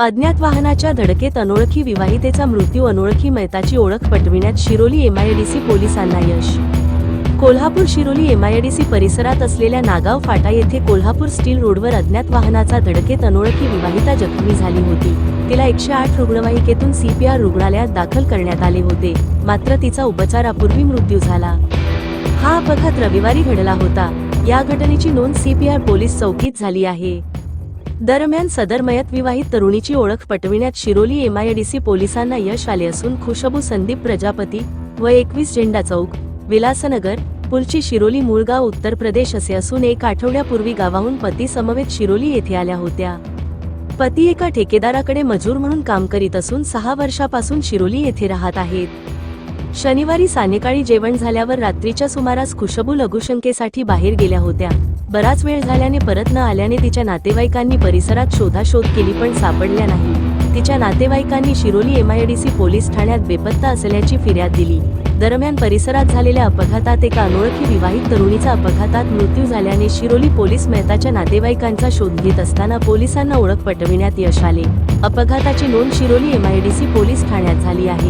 अज्ञात वाहनाच्या धडकेत अनोळखी विवाहितेचा मृत्यू अनोळखी मैताची ओळख पटविण्यात शिरोली एमआयडीसी पोलिसांना यश. कोल्हापूर शिरोली एमआयडीसी परिसरात असलेल्या नागाव फाटा येथे कोल्हापूर स्टील रोडवर अज्ञात वाहनाचा धडकेत अनोळखी विवाहिता जखमी झाली होती. तिला एकशे आठ रुग्णवाहिकेतून सीपीआर रुग्णालयात दाखल करण्यात आले होते. मात्र तिचा उपचारापूर्वी मृत्यू झाला. हा अपघात रविवारी घडला होता. या घटनेची नोंद सीपीआर पोलीस चौकीत झाली आहे. दरम्यान सदर मयत विवाहित तरुणीची ओळख पटविण्यात शिरोली एमआयडीसी पोलिसांना यश आले असून खुशबू संदीप प्रजापती व एकवीस झेंडा चौक विलासनगर पुलची शिरोली मूळगाव उत्तर प्रदेश असे असून एक आठवड्यापूर्वी गावाहून पती समवेत शिरोली येथे आल्या होत्या. पती एका ठेकेदाराकडे मजूर म्हणून काम करीत असून सहा वर्षापासून शिरोली येथे राहत आहेत. शनिवारी सायंकाळी जेवण झाल्यावर रात्रीच्या सुमारास खुशबू लघुशंकेसाठी बाहेर गेल्या होत्या. बराच वेळ झाल्याने परत न आल्याने तिच्या नातेवाईकांनी परिसरात शोधाशोध केली पण सापडल्या नाही. तिच्या नातेवाईकांनी शिरोली एमआयडीसी पोलीस ठाण्यात बेपत्ता असल्याची फिर्याद दिली. दरम्यान परिसरात झालेल्या अपघातात एका अनोळखी विवाहित तरुणीचा अपघातात मृत्यू झाल्याने शिरोली पोलीस मेहताच्या नातेवाईकांचा शोध घेत असताना पोलिसांना ओळख पटविण्यात यश आले. अपघाताची नोंद शिरोली एमआयडीसी पोलीस ठाण्यात झाली आहे.